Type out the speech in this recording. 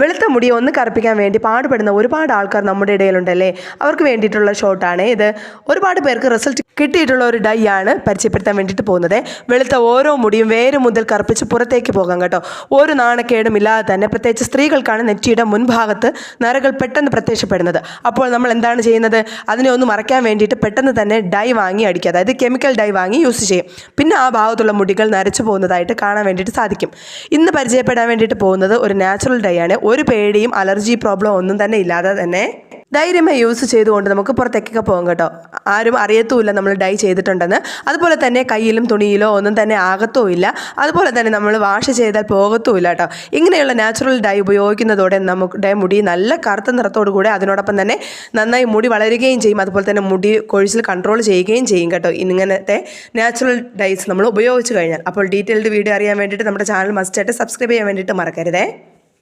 വെളുത്ത മുടി ഒന്ന് കറുപ്പിക്കാൻ വേണ്ടി പാടുപെടുന്ന ഒരുപാട് ആൾക്കാർ നമ്മുടെ ഇടയിലുണ്ടല്ലേ? അവർക്ക് വേണ്ടിയിട്ടുള്ള ഷോട്ടാണ് ഇത് ഒരുപാട് പേർക്ക് റിസൾട്ട് കിട്ടിയിട്ടുള്ള ഒരു ഡൈ ആണ് പരിചയപ്പെടുത്താൻ വേണ്ടിയിട്ട് പോകുന്നത്. വെളുത്ത ഓരോ മുടിയും വേര് മുതൽ കറുപ്പിച്ച് പുറത്തേക്ക് പോകാം കേട്ടോ. ഒരു നാണക്കേടും ഇല്ലാതെ തന്നെ പ്രത്യേകിച്ച് സ്ത്രീകൾക്കാണ് നെറ്റിയുടെ മുൻഭാഗത്ത് നരകൾ പെട്ടെന്ന് പ്രത്യക്ഷപ്പെടുന്നത്. അപ്പോൾ നമ്മൾ എന്താണ് ചെയ്യുന്നത്? അതിനെ ഒന്ന് മറയ്ക്കാൻ വേണ്ടിയിട്ട് പെട്ടെന്ന് തന്നെ ഡൈ വാങ്ങി അടിക്കുക. അതായത് കെമിക്കൽ ഡൈ വാങ്ങി യൂസ് ചെയ്യും. പിന്നെ ആ ഭാഗത്തുള്ള മുടികൾ നരച്ചു പോകുന്നതായിട്ട് കാണാൻ വേണ്ടിയിട്ട് സാധിക്കും. ഇന്ന് പരിചയപ്പെടാൻ വേണ്ടിയിട്ട് പോകുന്നത് ഒരു നാച്ചുറൽ ഡൈ ആണ്. ഒരു പേടിയും അലർജി പ്രോബ്ലം ഒന്നും തന്നെ ഇല്ലാതെ തന്നെ ധൈര്യമായി യൂസ് ചെയ്തുകൊണ്ട് നമുക്ക് പുറത്തേക്കൊക്കെ പോകും കേട്ടോ. ആരും അറിയത്തുമില്ല നമ്മൾ ഡൈ ചെയ്തിട്ടുണ്ടെന്ന്. അതുപോലെ തന്നെ കയ്യിലും തുണിയിലോ ഒന്നും തന്നെ ആകത്തുമില്ല. അതുപോലെ തന്നെ നമ്മൾ വാഷ് ചെയ്താൽ പോകത്തുമില്ല കേട്ടോ. ഇങ്ങനെയുള്ള നാച്ചുറൽ ഡൈ ഉപയോഗിക്കുന്നതോടെ നമ്മുടെ മുടി നല്ല കറുത്ത നിറത്തോടു കൂടെ അതിനോടൊപ്പം തന്നെ നന്നായി മുടി വളരുകയും ചെയ്യും. അതുപോലെ തന്നെ മുടി കൊഴിച്ചിൽ കൺട്രോൾ ചെയ്യുകയും ചെയ്യും കേട്ടോ. ഇങ്ങനത്തെ നാച്ചുറൽ ഡൈസ് നമ്മൾ ഉപയോഗിച്ച് കഴിഞ്ഞാൽ. അപ്പോൾ ഡീറ്റെയിൽഡ് വീഡിയോ അറിയാൻ വേണ്ടിയിട്ട് നമ്മുടെ ചാനൽ മസ്റ്റായിട്ട് സബ്സ്ക്രൈബ് ചെയ്യാൻ വേണ്ടിയിട്ട് മറക്കരുതേ.